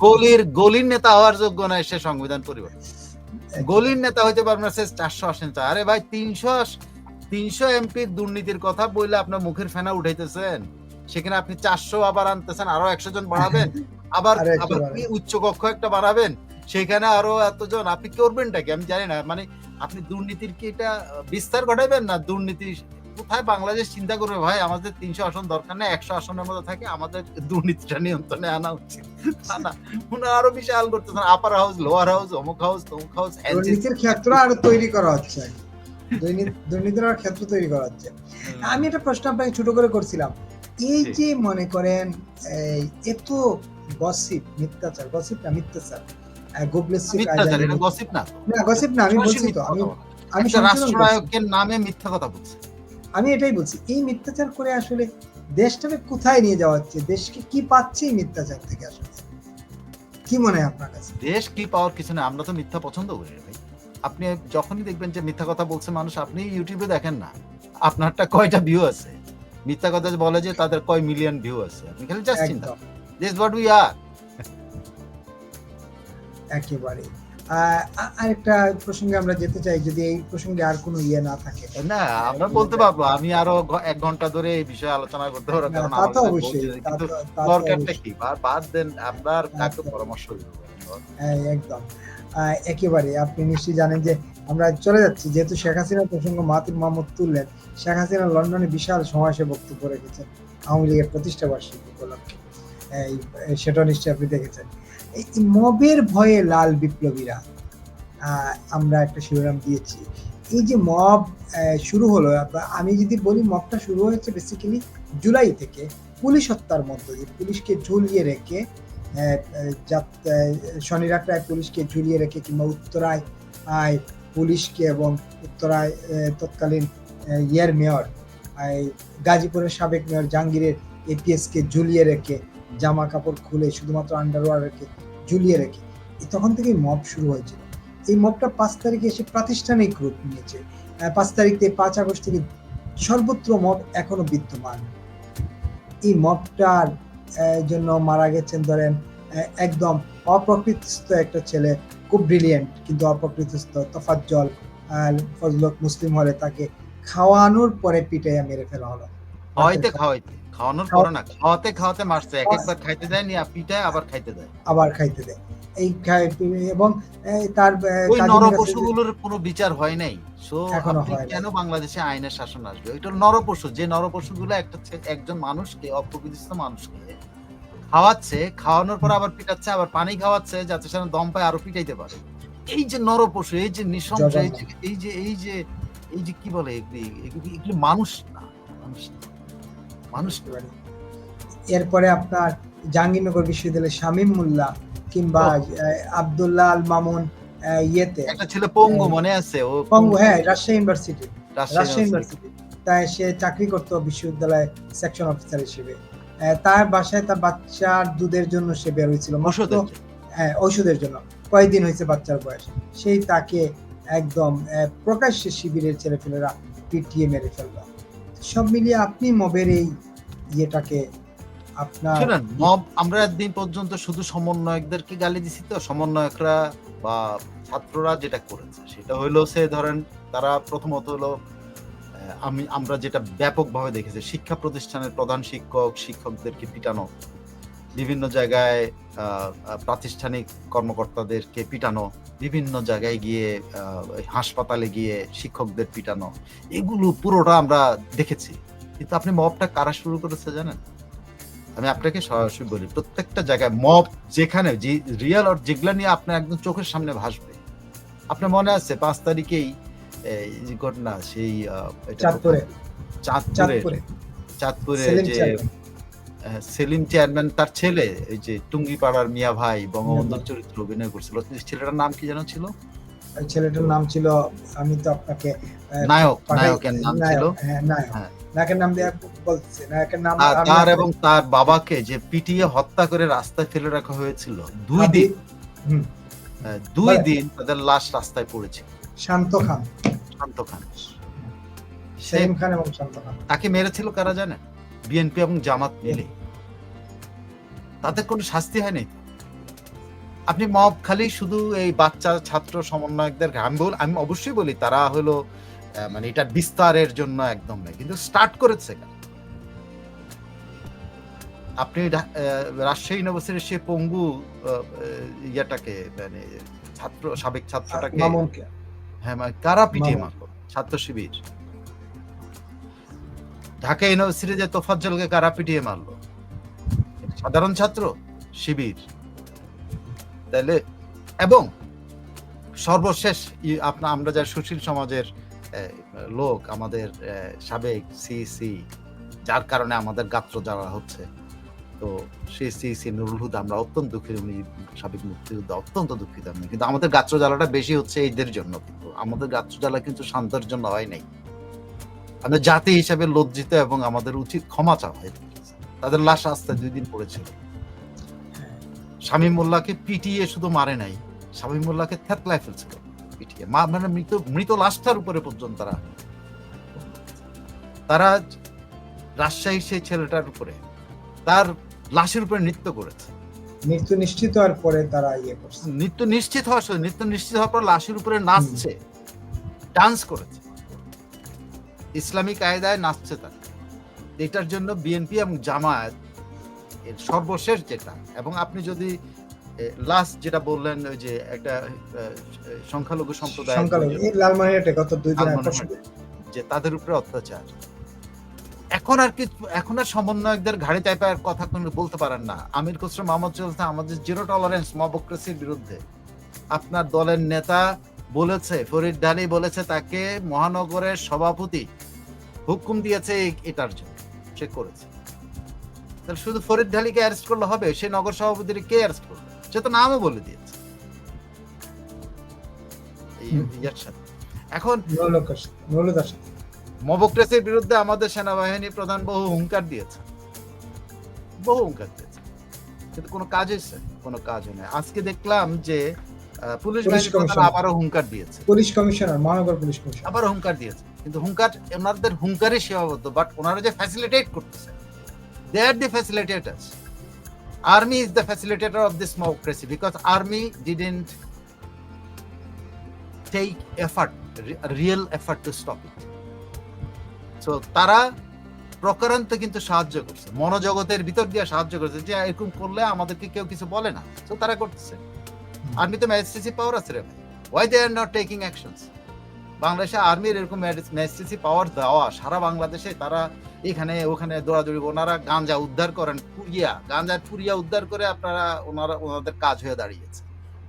গলির গলির নেতা হওয়ার যোগ্য নয় সে সংবিধান পরিবর্তন। গলির নেতা হইতে পারবে না সে চারশো আসেন আরে ভাই তিনশো তিনশো এমপির দুর্নীতির কথা বললে আপনার মুখের ফেনা উঠাইতেছেন। সেখানে আপনি চারশো আবার আনতেছেন আরও একশো জন বাড়াবেন আবার আবার উচ্চ কক্ষ একটা বাড়াবেন সেখানে আরও এতজন আপনি করবেনটা কি? আমি জানি না মানে আপনি দুর্নীতির কি এটা বিস্তার ঘটাবেন না? দুর্নীতি কোথায় বাংলাদেশ চিন্তা করবে ভাই? আমাদের তিনশো আসন দরকার নেই একশো আসনের মধ্যে থাকে আমাদের দুর্নীতিটা নিয়ন্ত্রণে আনা উচিত। না উনারা আরও বিশাল করতেছেন আপার হাউস লোয়ার হাউস অমুক হাউস তমুক হাউস দুর্নীতির ক্ষেত্র আরও তৈরি করা হচ্ছে। দুর্নীতির আর ক্ষেত্র তৈরি করা হচ্ছে। আমি একটা প্রশ্ন আপনাকে ছোট করে করছিলাম। এই যে মনে করেন এই এত গসিপ মিথ্যাচার গসিপ না মিথ্যাচার গসিপ না না গসিপ না আমি সরাসরি বলছি তো আমি। রাষ্ট্রনায়কের নামে মিথ্যা কথা বলছে। আমি এটাই বলছি এই মিথ্যাচার করে আসলে দেশটাকে কোথায় নিয়ে যাওয়া হচ্ছে? দেশকে কি পাচ্ছে এই মিথ্যাচার থেকে আসলে? কি মনে হয় আপনার কাছে? দেশ কি পাওয়ার কিছু না আমরা তো মিথ্যা পছন্দ করি ভাই। আপনি যখনই দেখবেন যে মিথ্যা কথা বলছে মানুষ আপনি ইউটিউবে দেখেন না আপনারটা কয়টা ভিউ আছে? মিথ্যা কথা বলে যে তাদের কয় মিলিয়ন ভিউ আছে? আপনি খালি জাস্ট চিন্তা দিস হোয়াট উই আর একেবারে আরেকটা প্রসঙ্গে আমরা যেতে চাই যদি এই প্রসঙ্গে আর কোনো ইয়ে না থাকে। না আমরা বলতে পারব। আমি আরও এক ঘণ্টা ধরে এই বিষয়ে আলোচনা করতে পারব কারণ অবশ্যই কিন্তু দরকারটা কি? বাদ দেন আর কাকে। পরামর্শ হ্যাঁ, একদম। একেবারে আপনি নিশ্চয়ই জানেন যে আমরা চলে যাচ্ছি যেহেতু শেখ হাসিনার প্রসঙ্গ মাহাতির মোহাম্মদ তুললেন শেখ হাসিনা লন্ডনে বিশাল সমাবেশে বক্তব্য রেখেছেন আওয়ামী লীগের প্রতিষ্ঠা বার্ষিকী উপলক্ষে সেটা নিশ্চয়ই আপনি দেখেছেন। মবের ভয়ে লাল বিপ্লবীরা আমরা একটা শিরোনাম দিয়েছি। এই যে মব শুরু হলো আমি যদি বলি মবটা শুরু হয়েছে বেসিক্যালি জুলাই থেকে পুলিশ হত্যার মধ্য দিয়ে। পুলিশকে ঝুলিয়ে রেখে আহ, আহ, যাত- আহ, শনি রাত্রায় পুলিশকে ঝুলিয়ে রেখে কিংবা উত্তরায় আয় পুলিশকে এবং উত্তরায় তৎকালীন ইয়ের মেয়র গাজীপুরের সাবেক মেয়র জাহাঙ্গীরের এপিএস কে ঝুলিয়ে রেখে জামা কাপড় খুলে শুধুমাত্র আন্ডারওয়ার রেখে, ঝুলিয়ে রেখে তখন থেকেই মব শুরু হয়েছিল। এই মবটা পাঁচ তারিখে এসে প্রাতিষ্ঠানিক রূপ নিয়েছে। পাঁচ তারিখ থেকে পাঁচ আগস্ট থেকে সর্বত্র মব এখনও বিদ্যমান। এই মবটার জন্য মারা গেছেন ধরেন একদম অপ্রকৃতিস্থ একটা ছেলে, খুব ব্রিলিয়েন্ট কিন্তু অপ্রকৃতিস্থ, তফাজ্জল ফজলক মুসলিম হলে তাকে খাওয়ানোর পরে পিটাইয়া মেরে ফেলা হলো। খাওয়াইতে খাওয়াইতে। খাওয়ানোর পরে না খাওয়াতে খাওয়াতে মারছে। এক একবার খাইতে দেয় পিঠায় আবার খাইতে দেয়। আবার খাইতে দেয়। এই এবং তার ওই নরপশুগুলোর কোনো বিচার হয় নাই। সো। কেন বাংলাদেশে আইনের শাসন আসবে? এটা নরপশু যে নরপশুগুলো একটা একজন মানুষকে অপ্রকৃতিস্থ মানুষকে খাওয়াচ্ছে খাওয়ানোর পর আবার পিটাচ্ছে আবার পানি খাওয়াচ্ছে যাতে সে দম পায় আরও পিটাইতে পারে। এই যে নরপশু এই যে নৃশংস এই যে এই যে এই যে এই যে কি বলে এগুলি মানুষ না মানুষ না। মানুষ না। এরপরে আপনার জাহাঙ্গীরনগর বিশ্ববিদ্যালয়ের শামীম মোল্লা কিংবা আব্দুল্লাহ আল মামুন ইয়েতে। একটা ছেলে পঙ্গু। মনে আছে? ও পঙ্গু হ্যাঁ রাজশাহী ইউনিভার্সিটি রাজশাহী ইউনিভার্সিটি। তাই সে চাকরি করতো বিশ্ববিদ্যালয়ে সেকশন অফিসার হিসেবে। তার বাসায় তার বাচ্চার দুধের জন্য সে বের হয়েছিল। হ্যাঁ ঔষধের জন্য। কয়েকদিন হয়েছে বাচ্চার বয়স। সেই তাকে একদম প্রকাশ্যে শিবিরের ছেলেপেলেরা পিটিয়ে মেরে ফেলল। সব মিলিয়ে আপনি মবের এই ইয়েটাকে আপনার মব আমরা একদিন পর্যন্ত শুধু সমন্বয়কদেরকে গালি দিছি তো, সমন্বয়করা বা ছাত্ররা যেটা করেছে, সেটা হইল সে ধরেন তারা প্রথমত হলো আমি, আমরা যেটা ব্যাপকভাবে দেখেছি, শিক্ষা প্রতিষ্ঠানের প্রধান শিক্ষক, শিক্ষকদেরকে পিটানো, বিভিন্ন জায়গায় প্রাতিষ্ঠানিক কর্মকর্তাদেরকে পিটানো, বিভিন্ন জায়গায় গিয়ে হাসপাতালে গিয়ে শিক্ষকদের পিটানো, এগুলো পুরোটা আমরা দেখেছি। কিন্তু আপনি মবটা কারা শুরু করেছে জানেন? আমি আপনাকে সরাসরি বলি প্রত্যেকটা জায়গায় মব যেখানে যে রিয়েল আর যেগুলা নিয়ে আপনার একদম চোখের সামনে ভাসবে। আপনার মনে আছে পাঁচ তারিখেই এই ঘটনা সেই চাঁদপুরে। চাঁদপুরে। চাঁদপুরে। যে সেলিম চেয়ারম্যান তার ছেলে এই যে টুঙ্গিপাড়ার মিয়া ভাই বঙ্গবন্ধুর চরিত্র অভিনয় করছিল ছেলেটার নাম কি যেন ছিল? ওই ছেলেটার নাম ছিল আমি তো আপনাকে নায়ক নায়কের নাম ছিল? হ্যাঁ নায়ক। হ্যাঁ। নায়কের নাম দেয়া বলছে নায়কের নাম তার এবং তার বাবাকে যে পিটিয়ে হত্যা করে রাস্তায় ফেলে রাখা হয়েছিল দুই দিন। দুই দিন তাদের লাশ রাস্তায় পড়েছিল শান্ত খান। শান্ত খান। সেলিম খান এবং শান্ত খান। তাকে মেরেছিল কারা জানেন? বিএনপি এবং জামাত মিলে। তাদের কোনো শাস্তি হয় নাই আপনি মব খালি শুধু এই বাচ্চা ছাত্র সমন্বয়কদের আমি বল আমি অবশ্যই বলি তারা হলো মানে এটা বিস্তারের জন্য একদম নয় কিন্তু স্টার্ট করেছে? আপনি রাজশাহী ইউনিভার্সিটির সে পঙ্গু ইয়েটাকে মানে ছাত্র সাবেক ছাত্রটাকে হ্যাঁ মানে কারা পিটিয়ে। মারলো? ছাত্র শিবির। ঢাকা ইউনিভার্সিটি যে তোফাজ্জলকে কারা পিটিয়ে মারলো? সাধারণ ছাত্র? শিবির। তাহলে এবং সর্বশেষ ই- আপনা, আমরা যা সুশীল সমাজের লোক, আমাদের সাবেক সিসি যার কারণে আমাদের গাত্র জ্বালা হচ্ছে। তো সেই সি নুরুল হুদা আমরা অত্যন্ত দুঃখিত, উনি সাবেক মুক্তিযোদ্ধা, অত্যন্ত দুঃখিত আমি। কিন্তু আমাদের গাত্র জ্বালাটা বেশি হচ্ছে এদের জন্য কিন্তু। আমাদের গাত্র জ্বালা কিন্তু শান্তর জন্য হয় নাই। আমরা জাতি হিসাবে লজ্জিত এবং আমাদের উচিত ক্ষমা চাওয়া তাদের লাশ রাস্তায় দুই দিন পড়েছিল। শামীম মোল্লাকে পিটিয়ে শুধু মারে নাই শামীম মোল্লাকে থেতলায় ফেলছিল পিটিয়ে। মা- মানে মৃত মৃত লাশটার উপরে পর্যন্ত তারা তারা রাজশাহী সেই ছেলেটার উপরে তার লাশের উপরে নৃত্য করেছে। মৃত্যু নিশ্চিত হওয়ার পরে তারা ইয়ে করছে। নৃত্য নিশ্চিত হওয়ার সময় নৃত্য নিশ্চিত হওয়ার পর লাশের উপরে নাচছে ডান্স করেছে। ইসলামিক কায়দায় নাচছে তারা। এটার জন্য বিএনপি এবং জামায়াত এর সর্বশেষ যেটা এবং আপনি যদি লাস্ট যেটা বললেন ওই যে একটা সংখ্যালঘু সম্প্রদায়। যে তাদের উপরে অত্যাচার। এখন আর কি এখন আর সমন্বয়কদের ঘাড়ি চাইপার কথা কোনো বলতে পারেন না। আমির খসরু মোহাম্মদ চলছে আমাদের জিরো টলারেন্স মবক্রেসির বিরুদ্ধে। আপনার দলের নেতা বলেছে ফরিদ ডালি বলেছে তাকে মহানগরের সভাপতি হুকুম দিয়েছে এটার জন্য। সে করেছে। তাহলে শুধু ফরিদ ঢালিকে অ্যারেস্ট করলে হবে? সে নগর সভাপতির কে অ্যারেস্ট করবে? সে তো নামও বলে দিয়েছে। এখন। মবক্রেসির বিরুদ্ধে আমাদের সেনাবাহিনী প্রধান বহু হুঙ্কার দিয়েছে। বহু হুঙ্কার দিয়েছে। কিন্তু কোনো কাজ হয়েছে কোনো কাজ হয় না আজকে দেখলাম যে পুলিশ কমিশনার। আবারও হুঙ্কার দিয়েছে। পুলিশ কমিশনার মহানগর পুলিশ কমিশনার। আবারও হুঙ্কার দিয়েছে। কিন্তু হুঙ্কার ওনাদের হুঙ্কারই সীমাবদ্ধ বাট ওনারা যে ফ্যাসিলিটেট করতেছে they are the facilitators army is the facilitator of this democracy because army didn't take effort real effort to stop it so তারা প্রকারান্ত কিন্তু সাহায্য করছে। মনোজগতের ভিতর দিয়ে সাহায্য করছে যে এরকম করলে আমাদেরকে কেউ কিছু বলে না। তো তারা করতেছে। আর্মি তো ম্যাজিস্ট্রেসি পাওয়ার আছে রে ভাই। Why they are not taking actions বাংলাদেশে আর্মির এরকম ম্যাজিস্ট্রেসি পাওয়ার দেওয়া সারা বাংলাদেশে তারা এখানে ওখানে দৌড়াদৌড়ি ওনারা গাঞ্জা উদ্ধার করেন পুরিয়া গাঞ্জা পুরিয়া উদ্ধার করে আপনারা ওনারা, ওনাদের কাজ হয়ে দাঁড়িয়েছে।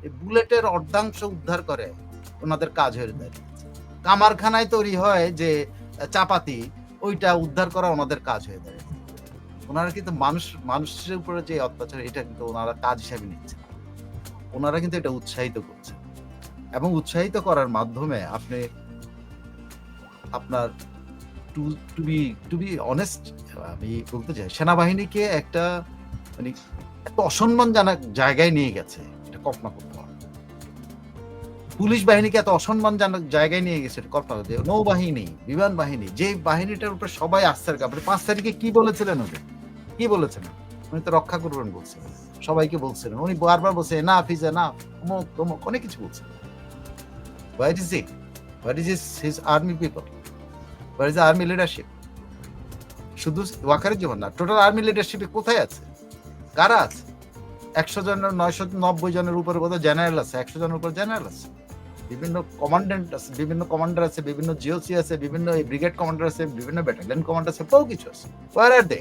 এই বুলেটের অর্ধাংশ উদ্ধার করে ওনাদের কাজ হয়ে দাঁড়িয়েছে। কামারখানায় তৈরি হয় যে চাপাতি, ওইটা উদ্ধার করা ওনাদের কাজ হয়ে দাঁড়িয়েছে। ওনারা কিন্তু মানুষ, মানুষের উপরে যে অত্যাচার, এটা কিন্তু ওনারা কাজ হিসাবে নিচ্ছে। ওনারা কিন্তু এটা উৎসাহিত করছে। এবং উৎসাহিত করার মাধ্যমে আপনি আপনার to to be to be honest আমি বলতে চাই, সেনাবাহিনীকে একটা মানে একটা অসম্মানজনক জায়গায় নিয়ে গেছে, এটা কল্পনা করতে হবে পুলিশ বাহিনীকে এত অসম্মানজনক জায়গায় নিয়ে গেছে, এটা কল্পনা করতে নৌবাহিনী, বিমান বাহিনী, যে বাহিনীটার উপরে সবাই আস্থার কাপড় পাঁচ তারিখে কি বলেছিলেন ওদের? কি বলেছেন উনি তো রক্ষা করবেন বলছিলেন সবাইকে বলছিলেন। উনি বারবার বলছে না ফিজে না অমুক, তমুক, অনেক কিছু বলছেন what is it what is is his army people what is army leadership শুধু ওয়াকারের জীবন না টোটাল আর্মি লিডারশিপে কোথায় আছে? কারা আছে? একশো জনের নয়শো নব্বই জনের উপরে বোধহয় জেনারেল আছে। একশো জনের উপর জেনারেল আছে। বিভিন্ন কমান্ডেন্ট আছে বিভিন্ন কমান্ডার আছে বিভিন্ন জিওসি আছে বিভিন্ন ব্রিগেড কমান্ডার আছে বিভিন্ন ব্যাটালিয়ন কমান্ডার আছে বহু কিছু আছে। ওয়ার আর দে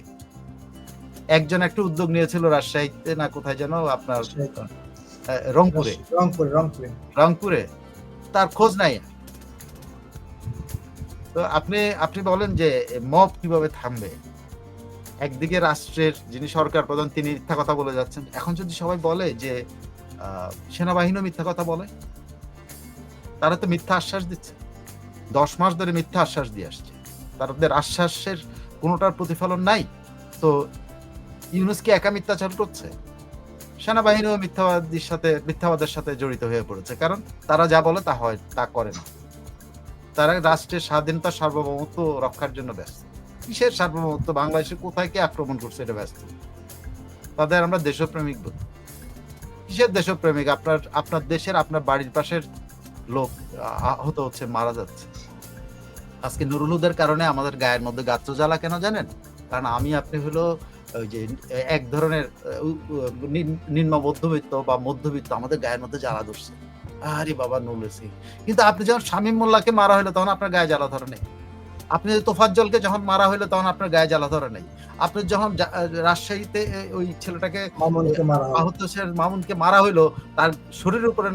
একজন একটা উদ্যোগ নিয়েছিল রাজশাহীতে না কোথায় যেন আপনার রংপুরে। রংপুরে রংপুরে। রংপুরে। তার খোঁজ নাই আর। তো আপনি আপনি বলেন যে মব কীভাবে থামবে? একদিকে রাষ্ট্রের, যিনি সরকার প্রধান, তিনি মিথ্যা কথা বলে যাচ্ছেন। এখন যদি সবাই বলে যে সেনাবাহিনীও মিথ্যা কথা বলে, তারা তো মিথ্যা আশ্বাস দিচ্ছে। দশ মাস ধরে মিথ্যা আশ্বাস দিয়ে আসছে। তাদের আশ্বাসের কোনোটার প্রতিফলন নাই। তো ইউনুস কি একা মিথ্যাচার করছে? সেনাবাহিনীও মিথ্যাবাদীর সাথে, মিথ্যাবাদের সাথে জড়িত হয়ে পড়েছে। কারণ তারা যা বলে তা হয়, তা করে না। তারা রাষ্ট্রের স্বাধীনতা সার্বভৌমত্ব রক্ষার জন্য ব্যস্ত। কিসের সার্বভৌমত্ব? বাংলাদেশে কোথায় কে আক্রমণ করছে এটা ব্যস্ত। তাদের আমরা দেশপ্রেমিক বলি। কিসের দেশপ্রেমিক? আপনার আপনার দেশের, আপনার বাড়ির পাশের লোক আহত হচ্ছে, মারা যাচ্ছে। আজকে নুরুল হুদার কারণে আমাদের গায়ের মধ্যে গাত্র জ্বালা কেন জানেন? কারণ আমি আপনি হলো ওই যে এক ধরনের নিম্ন মধ্যবিত্ত বা মধ্যবিত্ত, আমাদের গায়ের মধ্যে জ্বালা ধরছে। আরে বাবা নুরুল সিং কিন্তু আপনি যখন শামীম মোল্লাকে মারা হলো তখন আপনার গায়ে জ্বালা ধরে নেই। আপনি তোফাজ্জলকে যখন মারা হলো তখন আপনার গায়ে জ্বালা ধরে নেই। আপনি যখন রাজশাহীতে ওই ছেলেটাকে মামুনকে মারা আহত মামুনকে মারা হইল তার শরীরের উপরে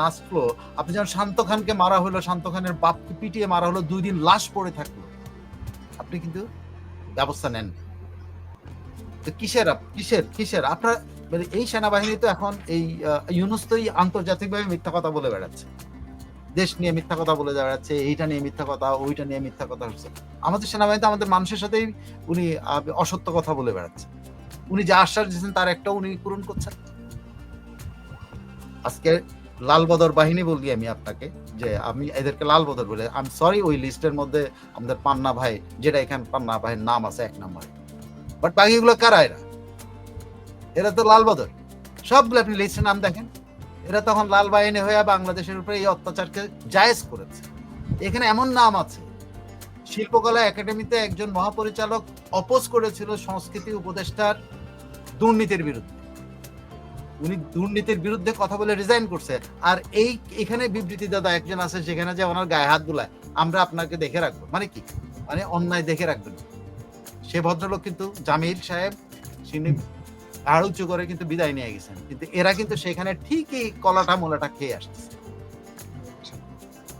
নাচলো আপনি যেমন শান্ত খানকে মারা হইল শান্ত খানের বাপকে পিটিয়ে মারা হলো দুই দিন লাশ পড়ে থাকল। আপনি কিন্তু ব্যবস্থা নেন তো কিসের কিসের কিসের? আপনার মানে এই সেনাবাহিনী তো এখন এই ইউনুস তো আন্তর্জাতিকভাবে মিথ্যা কথা বলে বেড়াচ্ছে। দেশ নিয়ে মিথ্যা কথা বলে বেড়াচ্ছে, এইটা নিয়ে মিথ্যা কথা, ওইটা নিয়ে মিথ্যা কথা হচ্ছে। আমাদের সেনাবাহিনীতে আমাদের মানুষের সাথেই উনি অসত্য কথা বলে বেড়াচ্ছে। উনি যে আশ্বাস দিয়েছেন তার একটা উনি পূরণ করছেন। আজকে লাল বদর বাহিনী বলি আমি আপনাকে, যে আমি এদেরকে লাল বদর বলে। আমি সরি ওই লিস্টের মধ্যে আমাদের পান্না ভাই, যেটা এখানে পান্না ভাইয়ের নাম আছে এক নম্বরে। বাট বাকিগুলো কারা এরা? এরা তো লাল বদর সবগুলো আপনি লিস্টের নাম দেখেন। এরা তখন লাল বাহিনী হয়ে বাংলাদেশের উপরে এই অত্যাচারকে জায়েজ করেছে। এখানে এমন নাম আছে, শিল্পকলা একাডেমিতে একজন মহাপরিচালক অপোজ করেছিল সংস্কৃতি উপদেষ্টার দুর্নীতির বিরুদ্ধে। উনি দুর্নীতির বিরুদ্ধে কথা বলে রিজাইন করছে। আর এই, এখানে বিবৃতি দাদা একজন আছে সেখানে যে ওনার গায়ে হাত বুলায়। আমরা আপনাকে দেখে রাখব। মানে কি? মানে অন্যায় দেখে রাখবেন। সে ভদ্রলোক কিন্তু জামিল সাহেব আর উঁচু করে কিন্তু বিদায় নিয়ে গেছেন। কিন্তু এরা কিন্তু সেখানে ঠিকই কলাটা মোলাটা খেয়ে আসছে।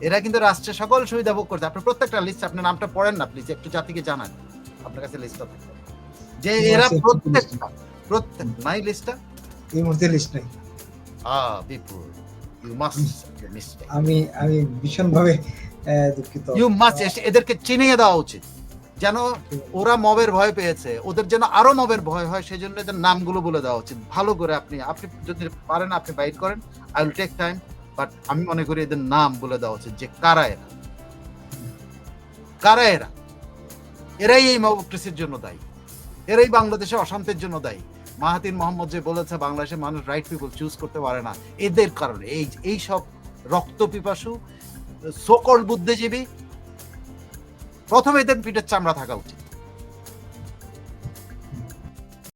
এরা কিন্তু রাষ্ট্রের সকল সুবিধা ভোগ করছে। আপনি প্রত্যেকটা লিস্ট আপনার নামটা পড়েন না প্লিজ একটু জাতিকে জানান। আপনার কাছে লিস্টটা থাকবে। যে এরা প্রত্যেকটা প্রত্যেক নাই লিস্টটা এই মুহূর্তে লিস্ট নেই। আহ বিপুল। ইউ মাস্ট আমি আমি ভীষণভাবে দুঃখিত। ইউ মাস্ট এদেরকে চিনিয়ে দেওয়া উচিত। যেন ওরা মবের ভয় পেয়েছে, ওদের যেন আরও মবের ভয় হয় সেই জন্য এদের নামগুলো বলে দেওয়া উচিত। ভালো করে আপনি আপনি যদি পারেন, আপনি বাইট করেন I will take time but আমি মনে করি এদের নাম বলে দেওয়া উচিত যে কারা এরা? কারা এরা? এরাই এই মবক্রেসির জন্য দায়ী। এরাই বাংলাদেশে অশান্তির জন্য দায়ী। মাহাতির মোহাম্মদ যে বলেছে, বাংলাদেশের মানুষ রাইট পিপল চুজ করতে পারে না। এদের কারণে, এই এই সব রক্ত পিপাসু সকল বুদ্ধিজীবী প্রথমে এদের পিঠের চামড়া থাকা উচিত।